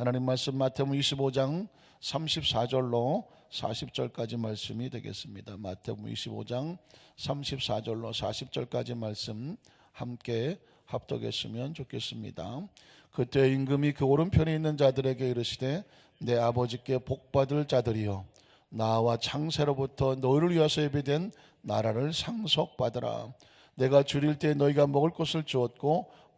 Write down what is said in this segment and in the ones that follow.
하나님 말씀 마태복음 25장 34절로 40절까지 말씀이 되겠습니다. 마태복음 25장 34절로 40절까지 말씀 함께 합독했으면 좋겠습니다. 그때 임금이 그 오른편에 있는 자들에게 이르시되 내 아버지께 복받을 자들이여 나와 창세로부터 너희를 위하서 예비된 나라를 상속받으라 내가 줄일 때 너희가 먹을 것을 주었고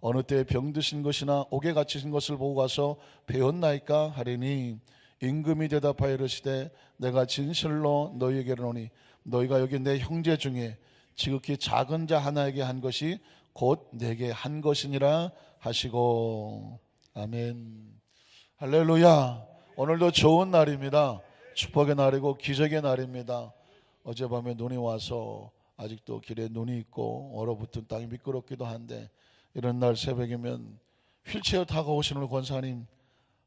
어느 때에 병드신 것이나 옥에 갇히신 것을 보고 가서 배웠나이까 하리니 임금이 대답하여 이르시되 내가 진실로 너희에게 이르노니 너희가 여기 내 형제 중에 지극히 작은 자 하나에게 한 것이 곧 내게 한 것이니라 하시고. 아멘. 할렐루야. 오늘도 좋은 날입니다. 축복의 날이고 기적의 날입니다. 어젯밤에 눈이 와서 아직도 길에 눈이 있고 얼어붙은 땅이 미끄럽기도 한데 이런 날 새벽이면 휠체어 타고 오시는 권사님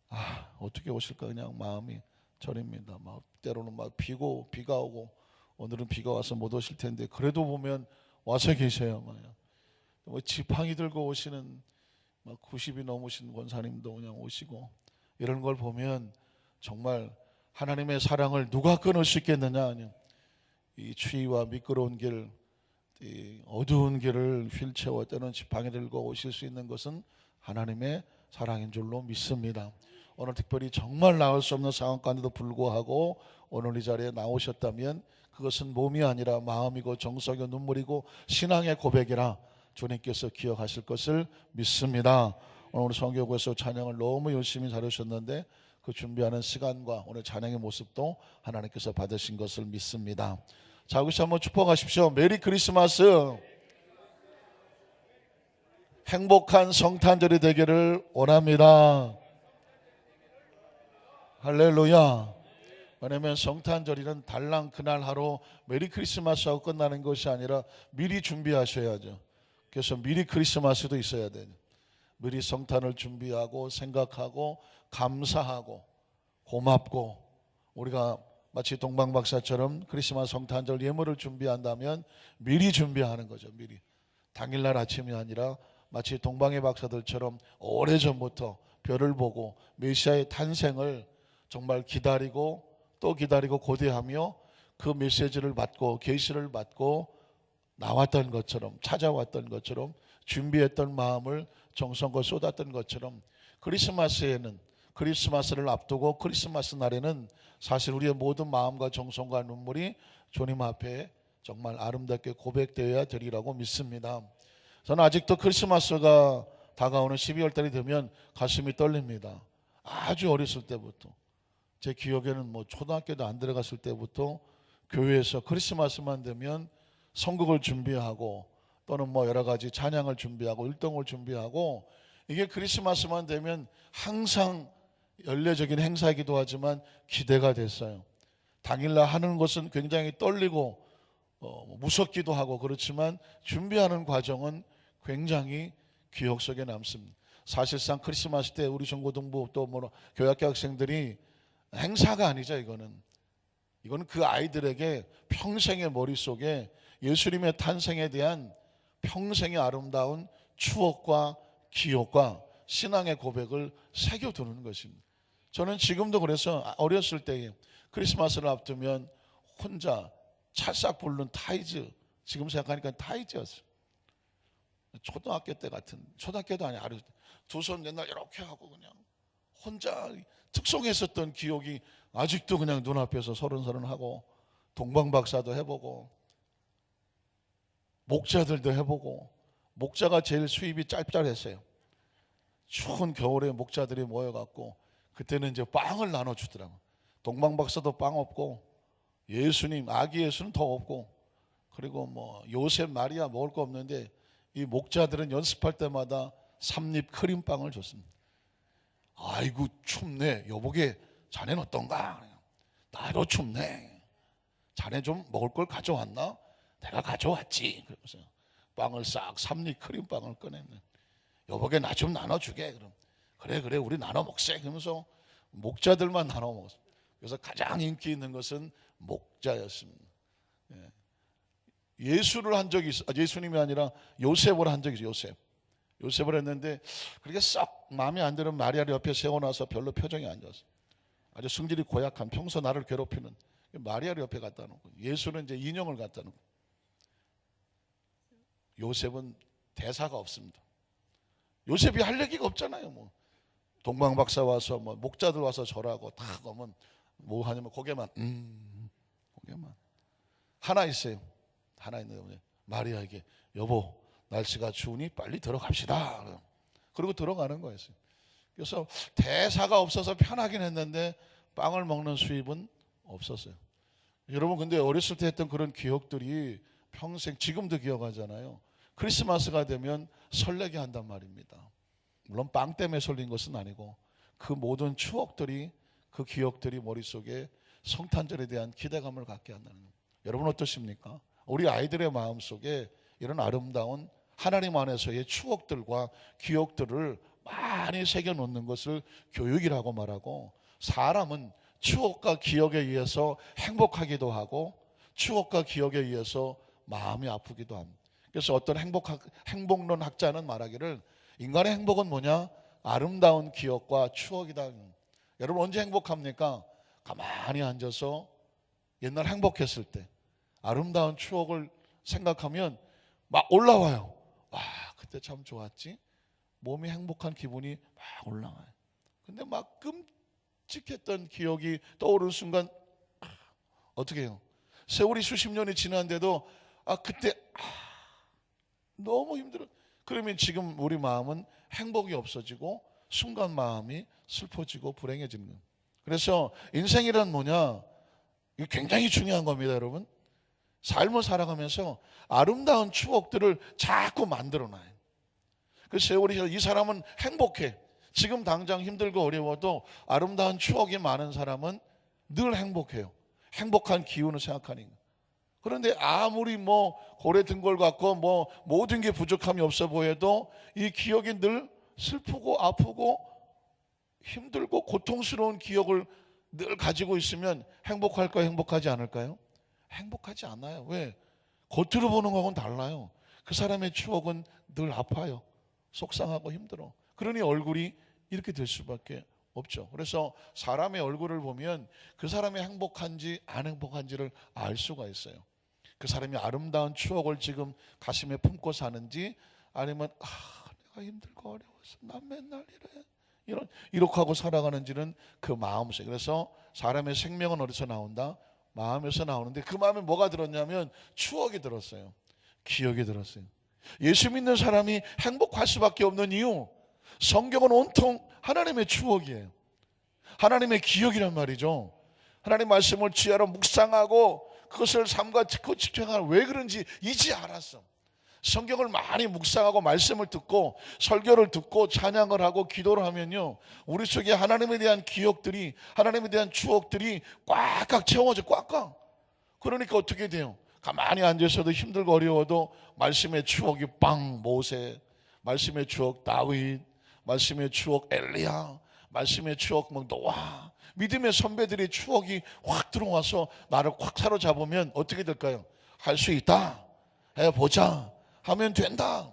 아 어떻게 오실까 그냥 마음이 저립니다 막 때로는 막 비고 비가 오고 오늘은 비가 와서 못 오실 텐데 그래도 보면 와서 계셔요 말이야. 뭐 지팡이 들고 오시는 막 90이 넘으신 권사님도 그냥 오시고 이런 걸 보면 정말 하나님의 사랑을 누가 끊을 수 있겠느냐 그냥 이 추위와 미끄러운 길, 이 어두운 길을 휠체어 때는 지팡이 들고 오실 수 있는 것은 하나님의 사랑인 줄로 믿습니다. 오늘 특별히 정말 나올 수 없는 상황 가운데도 불구하고 오늘 이 자리에 나오셨다면 그것은 몸이 아니라 마음이고 정성이고 눈물이고 신앙의 고백이라 주님께서 기억하실 것을 믿습니다. 오늘 성교구에서 찬양을 너무 열심히 잘하셨는데 그 준비하는 시간과 오늘 찬양의 모습도 하나님께서 받으신 것을 믿습니다. 자, 여기서 한번 축복하십시오. 메리 크리스마스. 행복한 성탄절이 되기를 원합니다. 할렐루야. 왜냐하면 성탄절이는 달랑 그날 하루 메리 크리스마스하고 끝나는 것이 아니라 미리 준비하셔야죠. 그래서 미리 크리스마스도 있어야 돼요. 미리 성탄을 준비하고 생각하고 감사하고 고맙고 우리가 마치 동방 박사처럼 크리스마스 성탄절 예물을 준비한다면 미리 준비하는 거죠. 미리 당일날 아침이 아니라 마치 동방의 박사들처럼 오래전부터 별을 보고 메시아의 탄생을 정말 기다리고 또 기다리고 고대하며 그 메시지를 받고 계시를 받고 나왔던 것처럼 찾아왔던 것처럼 준비했던 마음을 정성껏 쏟았던 것처럼 크리스마스에는 크리스마스를 앞두고 크리스마스 날에는 사실 우리의 모든 마음과 정성과 눈물이 주님 앞에 정말 아름답게 고백되어야 되리라고 믿습니다. 저는 아직도 크리스마스가 다가오는 12월 달이 되면 가슴이 떨립니다. 아주 어렸을 때부터 제 기억에는 뭐 초등학교도 안 들어갔을 때부터 교회에서 크리스마스만 되면 성극을 준비하고 또는 뭐 여러 가지 찬양을 준비하고 율동을 준비하고 이게 크리스마스만 되면 항상 연례적인 행사이기도 하지만 기대가 됐어요. 당일날 하는 것은 굉장히 떨리고 어, 무섭기도 하고 그렇지만 준비하는 과정은 굉장히 기억 속에 남습니다. 사실상 크리스마스 때 우리 중고등부 또 뭐 교육학교 학생들이 행사가 아니죠 이거는 이거는 그 아이들에게 평생의 머릿속에 예수님의 탄생에 대한 평생의 아름다운 추억과 기억과 신앙의 고백을 새겨두는 것입니다. 저는 지금도 그래서 어렸을 때에 크리스마스를 앞두면 혼자 찰싹 부르는 타이즈 지금 생각하니까 타이즈였어요. 초등학교 때 같은 초등학교도 아니 아주 두 손 옛날 이렇게 하고 그냥 혼자 특송했었던 기억이 아직도 그냥 눈앞에서 서른서른 하고 동방박사도 해보고 목자들도 해보고 목자가 제일 수입이 짤짤했어요. 추운 겨울에 목자들이 모여갖고 그때는 이제 빵을 나눠 주더라고. 동방 박사도 빵 없고 예수님 아기 예수는 더 없고 그리고 뭐 요셉 마리아 먹을 거 없는데 이 목자들은 연습할 때마다 삼립 크림빵을 줬습니다. 아이고 춥네 여보게 자네는 어떤가? 나도 춥네. 자네 좀 먹을 걸 가져왔나? 내가 가져왔지. 그러면서 빵을 싹 삼리 크림빵을 꺼냈네. 여보게 나 좀 나눠주게. 그럼 그래 그래 우리 나눠 먹세. 그러면서 목자들만 나눠 먹었어. 그래서 가장 인기 있는 것은 목자였습니다. 예. 예수를 한 적이 있어. 아, 예수님이 아니라 요셉을 한 적이 있어. 요셉. 요셉을 했는데 그렇게 썩 마음에 안 드는 마리아를 옆에 세워놔서 별로 표정이 안 좋았어. 아주 성질이 고약한 평소 나를 괴롭히는 마리아를 옆에 갖다 놓고 예수는 이제 인형을 갖다 놓고 요셉은 대사가 없습니다. 요셉이 할 얘기가 없잖아요. 뭐 동방 박사 와서 뭐 목자들 와서 절하고 다 오면 뭐 하냐면 고개만 음 고개만 하나 있어요. 하나 있는 게 뭐냐 마리아에게 여보 날씨가 추우니 빨리 들어갑시다. 그리고 들어가는 거였어요. 그래서 대사가 없어서 편하긴 했는데 빵을 먹는 수입은 없었어요. 여러분 근데 어렸을 때 했던 그런 기억들이 평생 지금도 기억하잖아요. 크리스마스가 되면 설레게 한단 말입니다. 물론 빵 때문에 설린 것은 아니고 그 모든 추억들이 그 기억들이 머릿속에 성탄절에 대한 기대감을 갖게 한다는. 여러분 어떠십니까? 우리 아이들의 마음속에 이런 아름다운 하나님 안에서의 추억들과 기억들을 많이 새겨 놓는 것을 교육이라고 말하고 사람은 추억과 기억에 의해서 행복하기도 하고 추억과 기억에 의해서 마음이 아프기도 합니다. 그래서 어떤 행복 행복론 학자는 말하기를 인간의 행복은 뭐냐? 아름다운 기억과 추억이다. 여러분 언제 행복합니까? 가만히 앉아서 옛날 행복했을 때 아름다운 추억을 생각하면 막 올라와요. 와, 그때 참 좋았지. 몸이 행복한 기분이 막 올라와요. 근데 막 끔찍했던 기억이 떠오르는 순간 아, 어떻게 해요? 세월이 수십 년이 지났는데도 아 그때 아, 너무 힘들어. 그러면 지금 우리 마음은 행복이 없어지고 순간 마음이 슬퍼지고 불행해지는 거예요. 그래서 인생이란 뭐냐? 이게 굉장히 중요한 겁니다, 여러분. 삶을 살아가면서 아름다운 추억들을 자꾸 만들어놔요. 그 세월이 이 사람은 행복해. 지금 당장 힘들고 어려워도 아름다운 추억이 많은 사람은 늘 행복해요. 행복한 기운을 생각하니까. 그런데 아무리 뭐 고래 든 걸 갖고 뭐 모든 게 부족함이 없어 보여도 이 기억이 늘 슬프고 아프고 힘들고 고통스러운 기억을 늘 가지고 있으면 행복할까요? 행복하지 않을까요? 행복하지 않아요. 왜? 겉으로 보는 거하고는 달라요. 그 사람의 추억은 늘 아파요. 속상하고 힘들어. 그러니 얼굴이 이렇게 될 수밖에 없죠. 그래서 사람의 얼굴을 보면 그 사람이 행복한지 안 행복한지를 알 수가 있어요. 그 사람이 아름다운 추억을 지금 가슴에 품고 사는지 아니면 아, 내가 힘들고 어려워서 난 맨날 이래. 이런 이렇게 하고 살아가는지는 그 마음속에. 그래서 사람의 생명은 어디서 나온다? 마음에서 나오는데 그 마음에 뭐가 들었냐면 추억이 들었어요. 기억이 들었어요. 예수 믿는 사람이 행복할 수밖에 없는 이유 성경은 온통 하나님의 추억이에요. 하나님의 기억이란 말이죠. 하나님 말씀을 지하로 묵상하고 그것을 삶과 특허 직행하는 왜 그런지 이제 알았어. 성경을 많이 묵상하고 말씀을 듣고 설교를 듣고 찬양을 하고 기도를 하면요. 우리 속에 하나님에 대한 기억들이 하나님에 대한 추억들이 꽉꽉 채워져 꽉꽉. 그러니까 어떻게 돼요? 가만히 앉아서도 힘들고 어려워도 말씀의 추억이 빵 모세, 말씀의 추억 다윗, 말씀의 추억 엘리야, 말씀의 추억 뭐 노아, 믿음의 선배들의 추억이 확 들어와서 나를 확 사로잡으면 어떻게 될까요? 할 수 있다. 해보자. 하면 된다.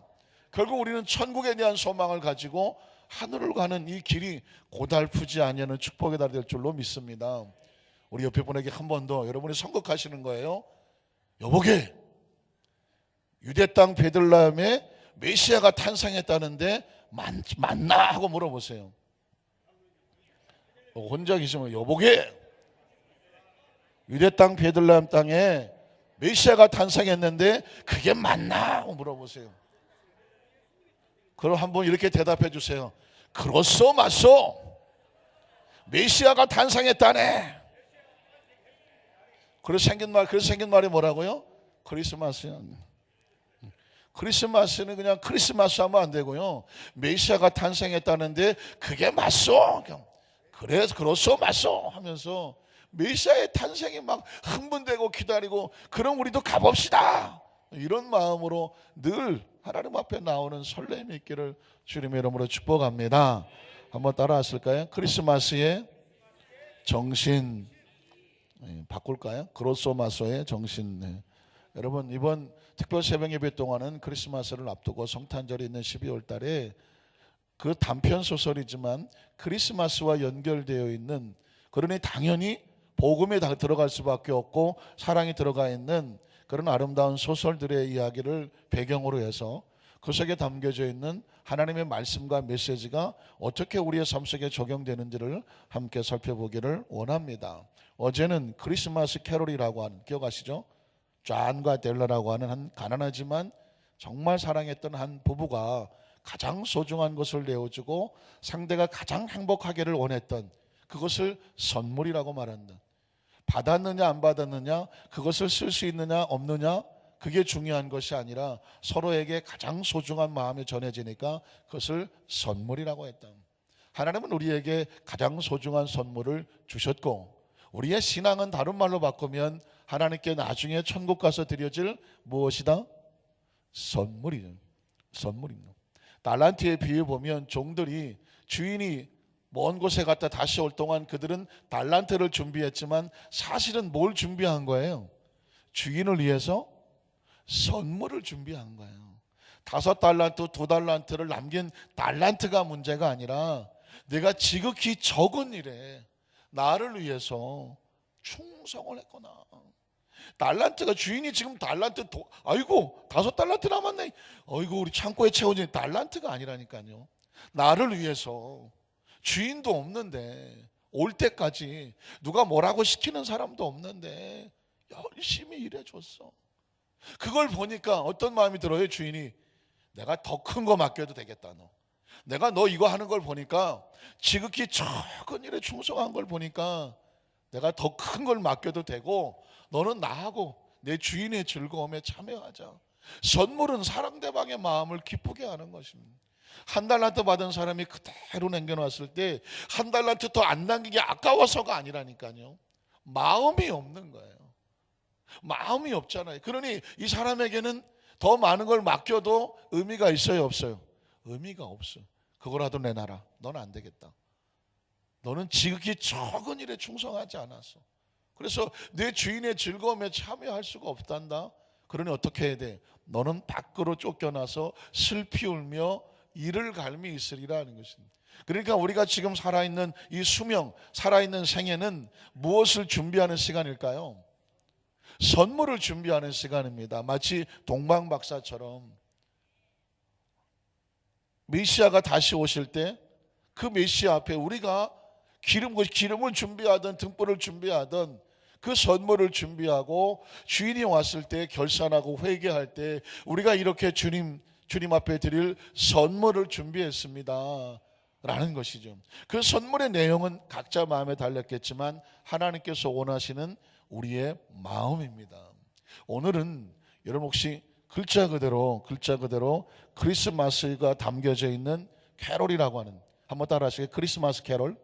결국 우리는 천국에 대한 소망을 가지고 하늘을 가는 이 길이 고달프지 아니하는 축복의 달이 될 줄로 믿습니다. 우리 옆에 분에게 한 번 더 여러분이 선곡하시는 거예요. 여보게 유대 땅 베들레헴에 메시아가 탄생했다는데 맞, 맞나 하고 물어보세요. 혼자 계시면 여보게 유대 땅 베들레헴 땅에 메시아가 탄생했는데 그게 맞나 물어보세요. 그럼 한번 이렇게 대답해 주세요. 그렇소 맞소. 메시아가 탄생했다네. 그래서 생긴 말, 그래서 생긴 말이 뭐라고요? 크리스마스는. 크리스마스는 그냥 크리스마스 하면 안 되고요. 메시아가 탄생했다는데 그게 맞소. 그 래서 그렇소 맞소 하면서 메시아의 탄생이 막 흥분되고 기다리고 그럼 우리도 가봅시다 이런 마음으로 늘 하나님 앞에 나오는 설렘이 있기를 주님의 이름으로 축복합니다 한번 따라하실까요? 크리스마스의 정신 예, 바꿀까요? 그로소마소의 정신 네. 여러분 이번 특별 새벽 예배 동안은 크리스마스를 앞두고 성탄절이 있는 12월 달에 그 단편 소설이지만 크리스마스와 연결되어 있는 그러니 당연히 복음에 다 들어갈 수밖에 없고 사랑이 들어가 있는 그런 아름다운 소설들의 이야기를 배경으로 해서 그 속에 담겨져 있는 하나님의 말씀과 메시지가 어떻게 우리의 삶 속에 적용되는지를 함께 살펴보기를 원합니다. 어제는 크리스마스 캐롤이라고 하는 기억하시죠? 존과 델러라고 하는 한 가난하지만 정말 사랑했던 한 부부가 가장 소중한 것을 내어주고 상대가 가장 행복하기를 원했던 그것을 선물이라고 말한다. 받았느냐 안 받았느냐 그것을 쓸 수 있느냐 없느냐 그게 중요한 것이 아니라 서로에게 가장 소중한 마음이 전해지니까 그것을 선물이라고 했다. 하나님은 우리에게 가장 소중한 선물을 주셨고 우리의 신앙은 다른 말로 바꾸면 하나님께 나중에 천국 가서 드려질 무엇이다? 선물이죠. 선물입니다. 달란트의 비유 보면 종들이 주인이 먼 곳에 갔다 다시 올 동안 그들은 달란트를 준비했지만 사실은 뭘 준비한 거예요? 주인을 위해서 선물을 준비한 거예요. 다섯 달란트, 두 달란트를 남긴 달란트가 문제가 아니라 내가 지극히 적은 일에 나를 위해서 충성을 했구나. 달란트가 주인이 지금 달란트 도, 아이고 다섯 달란트 남았네. 아이고 우리 창고에 채워진 달란트가 아니라니까요. 나를 위해서 주인도 없는데 올 때까지 누가 뭐라고 시키는 사람도 없는데 열심히 일해줬어. 그걸 보니까 어떤 마음이 들어요 주인이 내가 더 큰 거 맡겨도 되겠다 너. 내가 너 이거 하는 걸 보니까 지극히 적은 일에 충성한 걸 보니까 내가 더 큰 걸 맡겨도 되고 너는 나하고 내 주인의 즐거움에 참여하자. 선물은 사랑대방의 마음을 기쁘게 하는 것입니다. 한 달란트 받은 사람이 그대로 남겨놨을 때 한 달란트 더 안 남기기 아까워서가 아니라니까요. 마음이 없는 거예요. 마음이 없잖아요. 그러니 이 사람에게는 더 많은 걸 맡겨도 의미가 있어요, 없어요? 의미가 없어. 그거라도 내놔라. 너는 안 되겠다. 너는 지극히 적은 일에 충성하지 않았어. 그래서 내 주인의 즐거움에 참여할 수가 없단다. 그러니 어떻게 해야 돼? 너는 밖으로 쫓겨나서 슬피 울며 이를 갈미 있으리라는 것입니다. 그러니까 우리가 지금 살아있는 이 수명, 살아있는 생애는 무엇을 준비하는 시간일까요? 선물을 준비하는 시간입니다. 마치 동방 박사처럼 메시아가 다시 오실 때 그 메시아 앞에 우리가 기름 기름을 준비하던 등불을 준비하던 그 선물을 준비하고 주인이 왔을 때 결산하고 회개할 때 우리가 이렇게 주님 주님 앞에 드릴 선물을 준비했습니다. 라는 것이죠. 그 선물의 내용은 각자 마음에 달렸겠지만 하나님께서 원하시는 우리의 마음입니다. 오늘은 여러분 혹시 글자 그대로 글자 그대로 크리스마스가 담겨져 있는 캐롤이라고 하는 한번 따라하시게 크리스마스 캐롤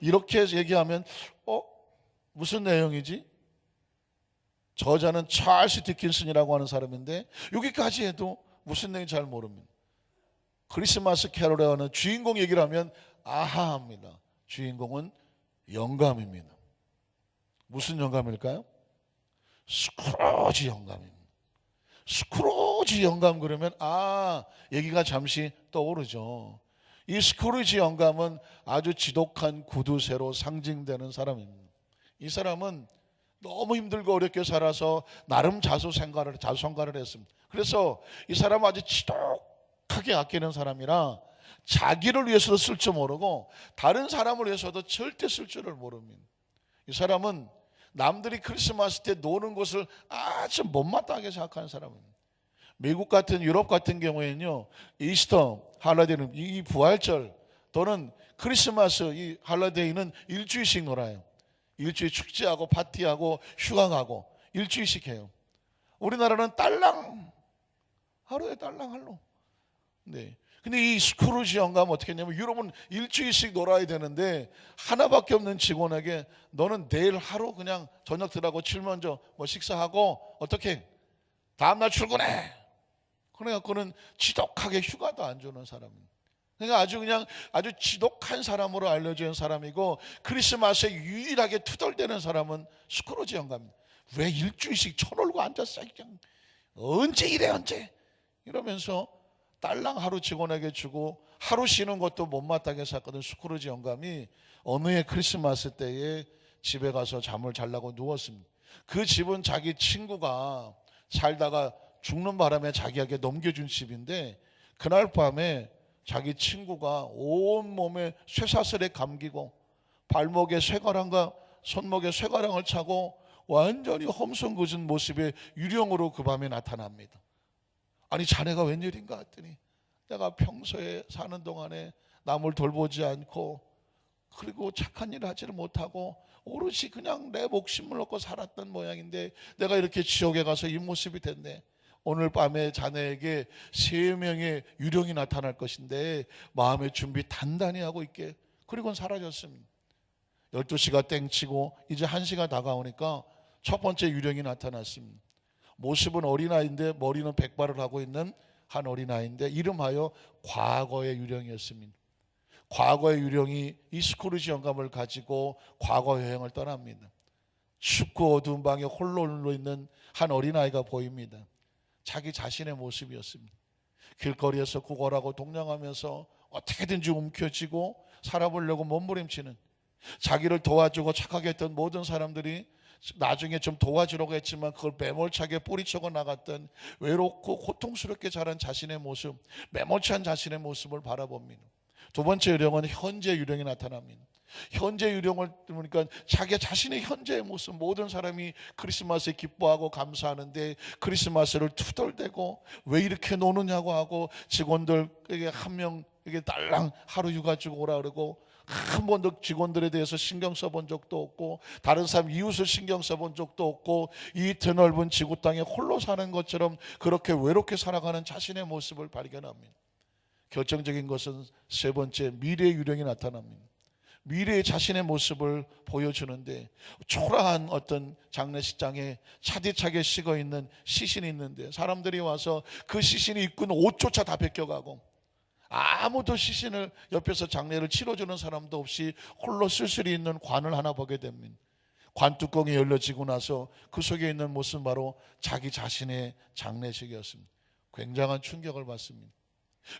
이렇게 얘기하면 어 무슨 내용이지? 저자는 찰스 디킨슨이라고 하는 사람인데 여기까지 해도 무슨 내용인지 잘 모릅니다. 크리스마스 캐롤에 하는 주인공 얘기를 하면 아하 합니다. 주인공은 영감입니다. 무슨 영감일까요? 스크로지 영감입니다. 스크로지 영감 그러면 아 얘기가 잠시 떠오르죠. 이 스크로지 영감은 아주 지독한 구두쇠로 상징되는 사람입니다. 이 사람은 너무 힘들고 어렵게 살아서 나름 자수생활을 자수성가를 했습니다. 그래서 이 사람은 아주 지독하게 아끼는 사람이라 자기를 위해서도 쓸 줄 모르고 다른 사람을 위해서도 절대 쓸 줄을 모릅니다. 이 사람은 남들이 크리스마스 때 노는 것을 아주 못마땅하게 생각하는 사람입니다. 미국 같은 유럽 같은 경우에는요 이스터 할라데이는 이 부활절 또는 크리스마스 이 할라데이는 일주일씩 놀아요. 일주일 축제하고 파티하고 휴가 가고 일주일씩 해요. 우리나라는 딸랑 하루에 딸랑 할로. 네. 근데 이 스크루지 영감 어떻게 했냐면 유럽은 일주일씩 놀아야 되는데 하나밖에 없는 직원에게 너는 내일 하루 그냥 저녁 들하고 칠 먼저 뭐 식사하고 어떻게 다음날 출근해. 그래갖고는 지독하게 휴가도 안 주는 사람입니다. 그러니까 아주 그냥 아주 지독한 사람으로 알려진 사람이고 크리스마스에 유일하게 투덜대는 사람은 스크루지 영감입니다. 왜 일주일씩 쳐놀고 앉았어? 그냥 언제 이래 언제? 이러면서 딸랑 하루 직원에게 주고 하루 쉬는 것도 못마땅해 샀거든 스크루지 영감이 어느 해 크리스마스 때에 집에 가서 잠을 잘라고 누웠습니다. 그 집은 자기 친구가 살다가 죽는 바람에 자기에게 넘겨준 집인데 그날 밤에 자기 친구가 온 몸에 쇠사슬에 감기고 발목에 쇠가랑과 손목에 쇠가랑을 차고 완전히 험성궂은 모습의 유령으로 그 밤에 나타납니다. 아니 자네가 웬일인가 했더니 내가 평소에 사는 동안에 남을 돌보지 않고 그리고 착한 일을 하지를 못하고 오롯이 그냥 내 목숨을 놓고 살았던 모양인데 내가 이렇게 지옥에 가서 이 모습이 됐네. 오늘 밤에 자네에게 세 명의 유령이 나타날 것인데 마음의 준비 단단히 하고 있게 그리고는 사라졌습니다. 12시가 땡치고 이제 1시가 다가오니까 첫 번째 유령이 나타났습니다. 모습은 어린아이인데 머리는 백발을 하고 있는 한 어린아이인데 이름하여 과거의 유령이었습니다. 과거의 유령이 이 스크루지 영감을 가지고 과거 여행을 떠납니다. 춥고 어두운 방에 홀로 있는 한 어린아이가 보입니다. 자기 자신의 모습이었습니다. 길거리에서 구걸하고 동냥하면서 어떻게든지 움켜쥐고 살아보려고 몸부림치는 자기를 도와주고 착하게 했던 모든 사람들이 나중에 좀 도와주려고 했지만 그걸 매몰차게 뿌리쳐고 나갔던 외롭고 고통스럽게 자란 자신의 모습, 매몰찬 자신의 모습을 바라봅니다. 두 번째 유령은 현재 유령이 나타납니다. 현재 유령을 보니까 자기 자신의 현재의 모습 모든 사람이 크리스마스에 기뻐하고 감사하는데 크리스마스를 투덜대고 왜 이렇게 노느냐고 하고 직원들에게 한 명에게 달랑 하루 휴가 주고 오라 그러고 한 번도 직원들에 대해서 신경 써본 적도 없고 다른 사람 이웃을 신경 써본 적도 없고 이 드넓은 지구 땅에 홀로 사는 것처럼 그렇게 외롭게 살아가는 자신의 모습을 발견합니다. 결정적인 것은 세 번째 미래의 유령이 나타납니다. 미래의 자신의 모습을 보여주는데 초라한 어떤 장례식장에 차디차게 식어 있는 시신이 있는데 사람들이 와서 그 시신이 입고 있는 옷조차 다 벗겨가고 아무도 시신을 옆에서 장례를 치러주는 사람도 없이 홀로 쓸쓸히 있는 관을 하나 보게 됩니다. 관 뚜껑이 열려지고 나서 그 속에 있는 모습은 바로 자기 자신의 장례식이었습니다. 굉장한 충격을 받습니다.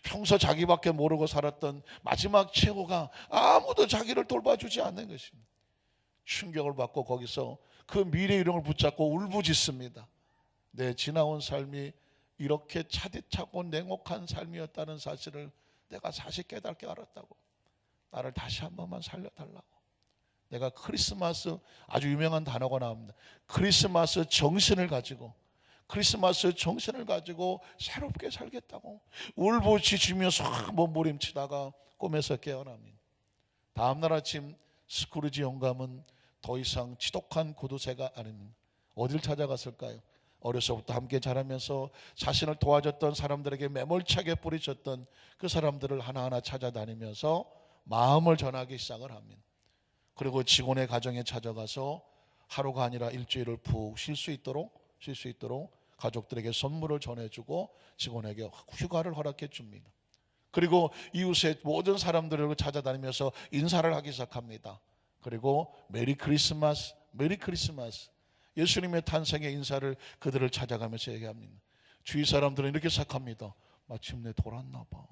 평소 자기밖에 모르고 살았던 마지막 최후가 아무도 자기를 돌봐주지 않는 것입니다. 충격을 받고 거기서 그 미래 이름을 붙잡고 울부짖습니다. 내 지나온 삶이 이렇게 차디차고 냉혹한 삶이었다는 사실을 내가 사실 깨닫게 알았다고. 나를 다시 한 번만 살려달라고. 내가 크리스마스 아주 유명한 단어가 나옵니다. 크리스마스 정신을 가지고 크리스마스 정신을 가지고 새롭게 살겠다고 울부짖으면서 몸부림치다가 꿈에서 깨어납니다. 다음 날 아침 스크루지 영감은 더 이상 지독한 구두쇠가 아닙니다. 어딜 찾아갔을까요? 어려서부터 함께 자라면서 자신을 도와줬던 사람들에게 매몰차게 뿌리쳤던 그 사람들을 하나하나 찾아다니면서 마음을 전하기 시작을 합니다. 그리고 직원의 가정에 찾아가서 하루가 아니라 일주일을 푹 쉴 수 있도록 쉴 수 있도록 가족들에게 선물을 전해주고 직원에게 휴가를 허락해 줍니다. 그리고 이웃의 모든 사람들을 찾아다니면서 인사를 하기 시작합니다. 그리고 메리 크리스마스, 메리 크리스마스. 예수님의 탄생의 인사를 그들을 찾아가면서 얘기합니다. 주위 사람들은 이렇게 생각합니다. 마침내 돌았나 봐.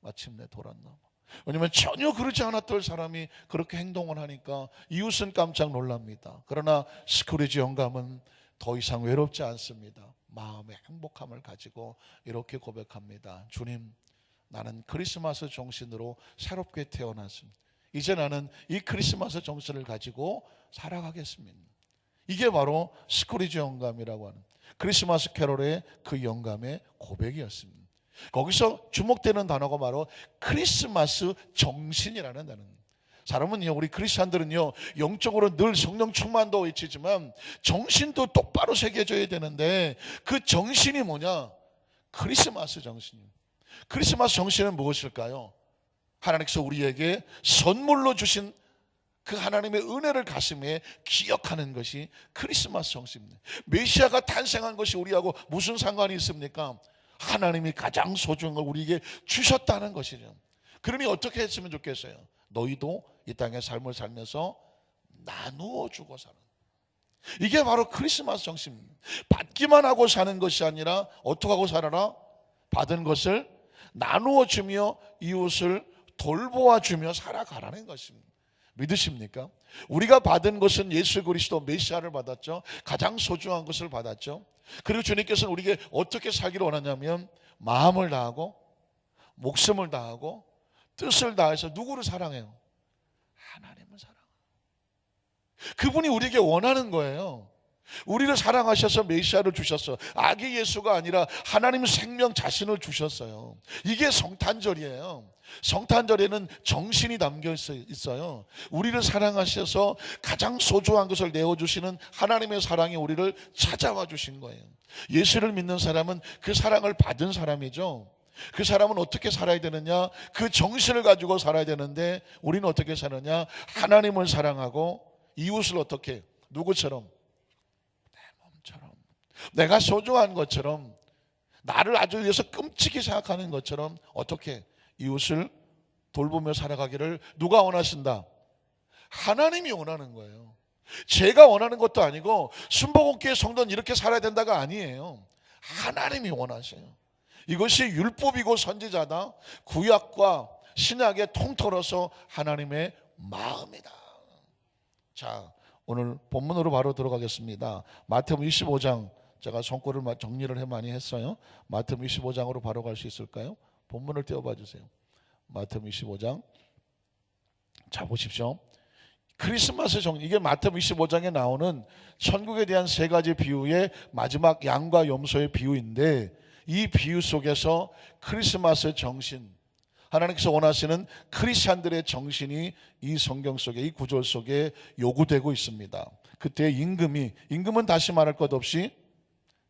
마침내 돌았나 봐. 왜냐면 전혀 그렇지 않았던 사람이 그렇게 행동을 하니까 이웃은 깜짝 놀랍니다. 그러나 스크루지 영감은 더 이상 외롭지 않습니다. 마음의 행복함을 가지고 이렇게 고백합니다. 주님, 나는 크리스마스 정신으로 새롭게 태어났습니다. 이제 나는 이 크리스마스 정신을 가지고 살아가겠습니다. 이게 바로 스크리지 영감이라고 하는 크리스마스 캐롤의 그 영감의 고백이었습니다. 거기서 주목되는 단어가 바로 크리스마스 정신이라는 단어입니다. 사람은요, 우리 크리스찬들은요, 영적으로 늘 성령 충만도 외치지만 정신도 똑바로 새겨져야 되는데 그 정신이 뭐냐? 크리스마스 정신입니다. 크리스마스 정신은 무엇일까요? 하나님께서 우리에게 선물로 주신 그 하나님의 은혜를 가슴에 기억하는 것이 크리스마스 정신입니다. 메시아가 탄생한 것이 우리하고 무슨 상관이 있습니까? 하나님이 가장 소중한 걸 우리에게 주셨다는 것이죠. 그러니 어떻게 했으면 좋겠어요? 너희도 이 땅의 삶을 살면서 나누어 주고 사는. 이게 바로 크리스마스 정신입니다. 받기만 하고 사는 것이 아니라 어떻게 하고 살아라? 받은 것을 나누어 주며 이웃을 돌보아 주며 살아가라는 것입니다. 믿으십니까? 우리가 받은 것은 예수 그리스도 메시아를 받았죠. 가장 소중한 것을 받았죠. 그리고 주님께서는 우리에게 어떻게 살기를 원하냐면 마음을 다하고 목숨을 다하고 뜻을 다해서 누구를 사랑해요? 하나님을 사랑. 그분이 우리에게 원하는 거예요. 우리를 사랑하셔서 메시아를 주셨어. 아기 예수가 아니라 하나님 생명 자신을 주셨어요. 이게 성탄절이에요. 성탄절에는 정신이 담겨 있어요. 우리를 사랑하셔서 가장 소중한 것을 내어주시는 하나님의 사랑이 우리를 찾아와 주신 거예요. 예수를 믿는 사람은 그 사랑을 받은 사람이죠. 그 사람은 어떻게 살아야 되느냐? 그 정신을 가지고 살아야 되는데 우리는 어떻게 사느냐? 하나님을 사랑하고 이웃을 어떻게 누구처럼 처럼 내가 소중한 것처럼 나를 아주 위해서 끔찍히 생각하는 것처럼 어떻게 이웃을 돌보며 살아가기를 누가 원하신다? 하나님이 원하는 거예요. 제가 원하는 것도 아니고 순복음교회 성도는 이렇게 살아야 된다가 아니에요. 하나님이 원하세요. 이것이 율법이고 선지자다. 구약과 신약의 통틀어서 하나님의 마음이다. 자, 오늘 본문으로 바로 들어가겠습니다. 마태복음 25장 제가 손글을 정리를 해 많이 했어요. 마태복음 25장으로 바로 갈 수 있을까요? 본문을 띄워봐 주세요. 마태복음 25장. 자 보십시오. 크리스마스 정 이게 마태복음 25장에 나오는 천국에 대한 세 가지 비유의 마지막 양과 염소의 비유인데 이 비유 속에서 크리스마스 정신 하나님께서 원하시는 크리스찬들의 정신이 이 성경 속에 이 구절 속에 요구되고 있습니다. 그때 임금이 임금은 다시 말할 것 없이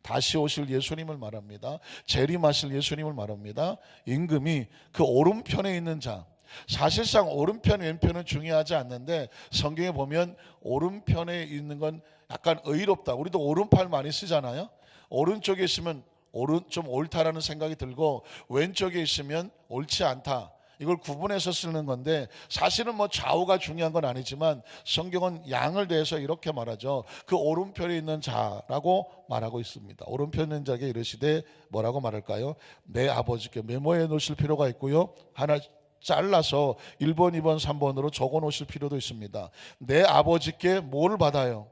다시 오실 예수님을 말합니다. 재림하실 예수님을 말합니다. 임금이 그 오른편에 있는 자 사실상 오른편 왼편은 중요하지 않는데 성경에 보면 오른편에 있는 건 약간 의롭다. 우리도 오른팔 많이 쓰잖아요. 오른쪽에 있으면 오른 좀 옳다라는 생각이 들고 왼쪽에 있으면 옳지 않다. 이걸 구분해서 쓰는 건데 사실은 뭐 좌우가 중요한 건 아니지만 성경은 양을 대해서 이렇게 말하죠. 그 오른편에 있는 자라고 말하고 있습니다. 오른편에 있는 자에게 이르시되 뭐라고 말할까요? 내 아버지께 메모해 놓으실 필요가 있고요. 하나 잘라서 1번, 2번, 3번으로 적어 놓으실 필요도 있습니다. 내 아버지께 뭘 받아요?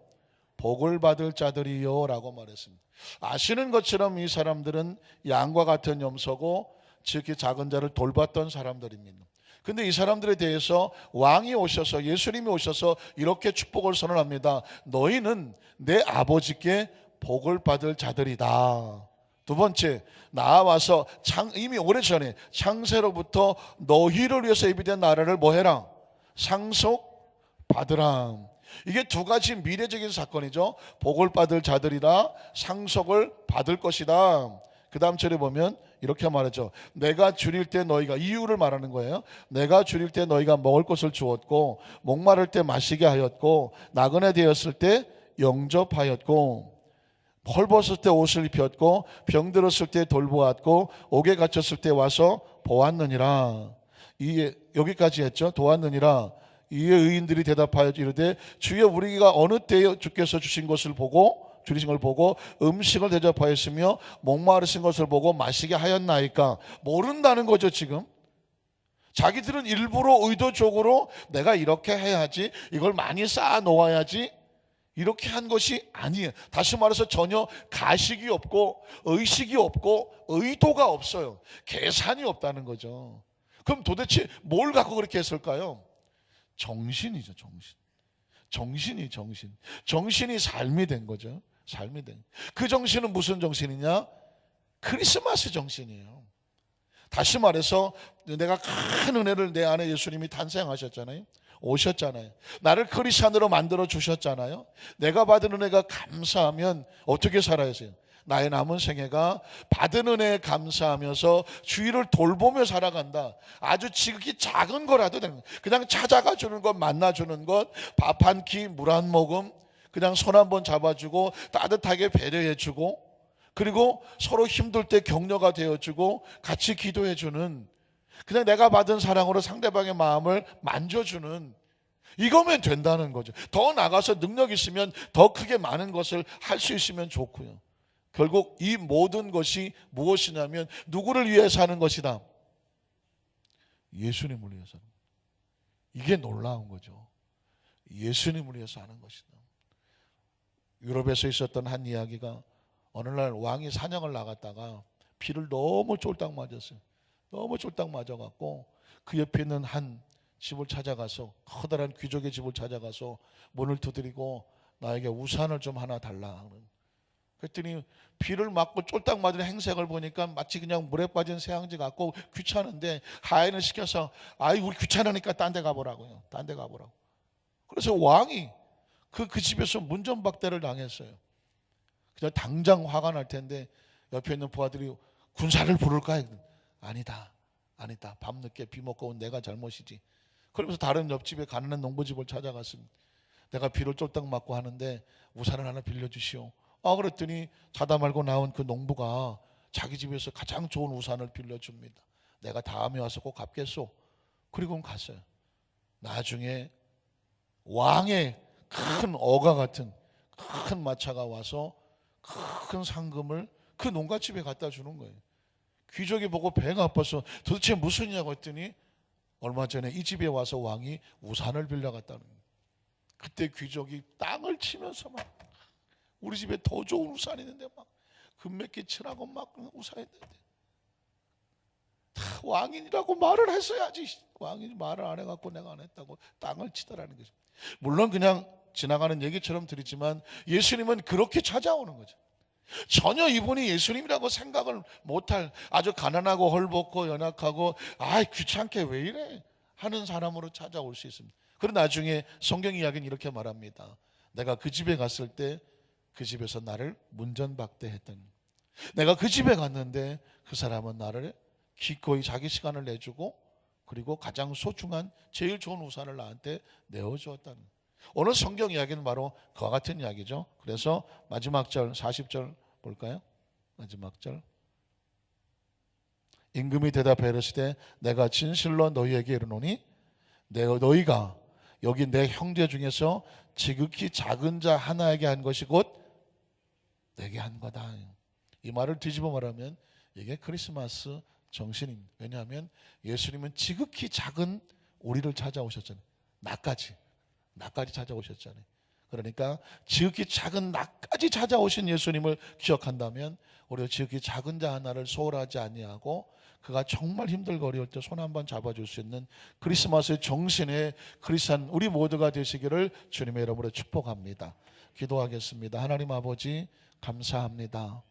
복을 받을 자들이요 라고 말했습니다. 아시는 것처럼 이 사람들은 양과 같은 염소고 지극히 작은 자를 돌봤던 사람들입니다. 근데 이 사람들에 대해서 왕이 오셔서 예수님이 오셔서 이렇게 축복을 선언합니다. 너희는 내 아버지께 복을 받을 자들이다. 두 번째 나와서 창, 이미 오래전에 창세로부터 너희를 위해서 예비된 나라를 뭐해라 상속 받으라 이게 두 가지 미래적인 사건이죠. 복을 받을 자들이라 상속을 받을 것이다. 그 다음 절에 보면 이렇게 말하죠. 내가 줄일 때 너희가 이유를 말하는 거예요. 내가 줄일 때 너희가 먹을 것을 주었고 목마를 때 마시게 하였고 나그네 되었을 때 영접하였고 헐벗을 때 옷을 입혔고 병들었을 때 돌보았고 옥에 갇혔을 때 와서 보았느니라. 이 여기까지 했죠. 도왔느니라. 이에 의인들이 대답하여 이르되 주여 우리가 어느 때에 주께서 주신 것을 보고 주신 걸 보고 음식을 대접하였으며 목마르신 것을 보고 마시게 하였나이까? 모른다는 거죠 지금. 자기들은 일부러 의도적으로 내가 이렇게 해야지 이걸 많이 쌓아 놓아야지 이렇게 한 것이 아니에요. 다시 말해서 전혀 가식이 없고 의식이 없고 의도가 없어요. 계산이 없다는 거죠. 그럼 도대체 뭘 갖고 그렇게 했을까요? 정신이죠, 정신. 정신이 정신. 정신이 삶이 된 거죠. 삶이 된. 그 정신은 무슨 정신이냐? 크리스마스 정신이에요. 다시 말해서 내가 큰 은혜를 내 안에 예수님이 탄생하셨잖아요. 오셨잖아요. 나를 크리스찬으로 만들어 주셨잖아요. 내가 받은 은혜가 감사하면 어떻게 살아야 해요? 나의 남은 생애가 받은 은혜에 감사하면서 주위를 돌보며 살아간다. 아주 지극히 작은 거라도 되는 거예요. 그냥 찾아가 주는 것, 만나 주는 것, 밥 한 끼, 물 한 모금, 그냥 손 한 번 잡아주고 따뜻하게 배려해 주고 그리고 서로 힘들 때 격려가 되어 주고 같이 기도해 주는 그냥 내가 받은 사랑으로 상대방의 마음을 만져주는 이거면 된다는 거죠. 더 나가서 능력 있으면 더 크게 많은 것을 할 수 있으면 좋고요. 결국 이 모든 것이 무엇이냐면 누구를 위해 사는 것이다. 예수님을 위해서. 사는 거예요. 이게 놀라운 거죠. 예수님을 위해서 하는 것이다. 유럽에서 있었던 한 이야기가 어느 날 왕이 사냥을 나갔다가 비를 너무 쫄딱 맞았어요. 너무 쫄딱 맞아갖고 그 옆에 있는 한 집을 찾아가서 커다란 귀족의 집을 찾아가서 문을 두드리고 나에게 우산을 좀 하나 달라. 그랬더니 비를 맞고 쫄딱 맞은 행색을 보니까 마치 그냥 물에 빠진 새앙지 같고 귀찮은데 하인을 시켜서 아이 우리 귀찮으니까 딴 데 가보라고요. 딴 데 가보라고. 그래서 왕이 그, 그 집에서 문전박대를 당했어요. 그냥 당장 화가 날 텐데 옆에 있는 부하들이 군사를 부를까? 아니다. 아니다. 밤늦게 비 먹고 온 내가 잘못이지. 그러면서 다른 옆집에 가난한 농부집을 찾아갔습니다. 내가 비를 쫄딱 맞고 하는데 우산을 하나 빌려주시오. 아 그랬더니 자다 말고 나온 그 농부가 자기 집에서 가장 좋은 우산을 빌려줍니다. 내가 다음에 와서 꼭 갚겠소. 그리고 갔어요. 나중에 왕의 큰 어가 같은 큰 마차가 와서 큰 상금을 그 농가 집에 갖다 주는 거예요. 귀족이 보고 배가 아파서 도대체 무슨 일이냐고 했더니 얼마 전에 이 집에 와서 왕이 우산을 빌려 갔다는 거예요. 그때 귀족이 땅을 치면서 막 우리 집에 더 좋은 우산이 있는데 막 금몇개 칠하고 막 우산 있는데 다 왕인이라고 말을 했어야지 왕이 말을 안 해갖고 내가 안 했다고 땅을 치더라는 거죠. 물론 그냥 지나가는 얘기처럼 드리지만 예수님은 그렇게 찾아오는 거죠. 전혀 이분이 예수님이라고 생각을 못할 아주 가난하고 헐벗고 연약하고 아 귀찮게 왜 이래 하는 사람으로 찾아올 수 있습니다. 그리고 나중에 성경 이야기는 이렇게 말합니다. 내가 그 집에 갔을 때 그 집에서 나를 문전박대했던 내가 그 집에 갔는데 그 사람은 나를 기꺼이 자기 시간을 내주고 그리고 가장 소중한 제일 좋은 우산을 나한테 내어주었다는 오늘 성경 이야기는 바로 그와 같은 이야기죠. 그래서 마지막 절 40절 볼까요? 마지막 절. 임금이 대답해 이르시되 내가 진실로 너희에게 이르노니 내 너희가 여기 내 형제 중에서 지극히 작은 자 하나에게 한 것이 곧 내게 한 거다. 이 말을 뒤집어 말하면 이게 크리스마스 정신입니다. 왜냐하면 예수님은 지극히 작은 우리를 찾아오셨잖아요. 나까지. 나까지 찾아오셨잖아요. 그러니까 지극히 작은 나까지 찾아오신 예수님을 기억한다면 우리가 지극히 작은 자 하나를 소홀하지 아니하고 그가 정말 힘들고 어려울 때 손 한번 잡아줄 수 있는 크리스마스의 정신의 크리스찬 우리 모두가 되시기를 주님의 이름으로 축복합니다. 기도하겠습니다. 하나님 아버지 감사합니다.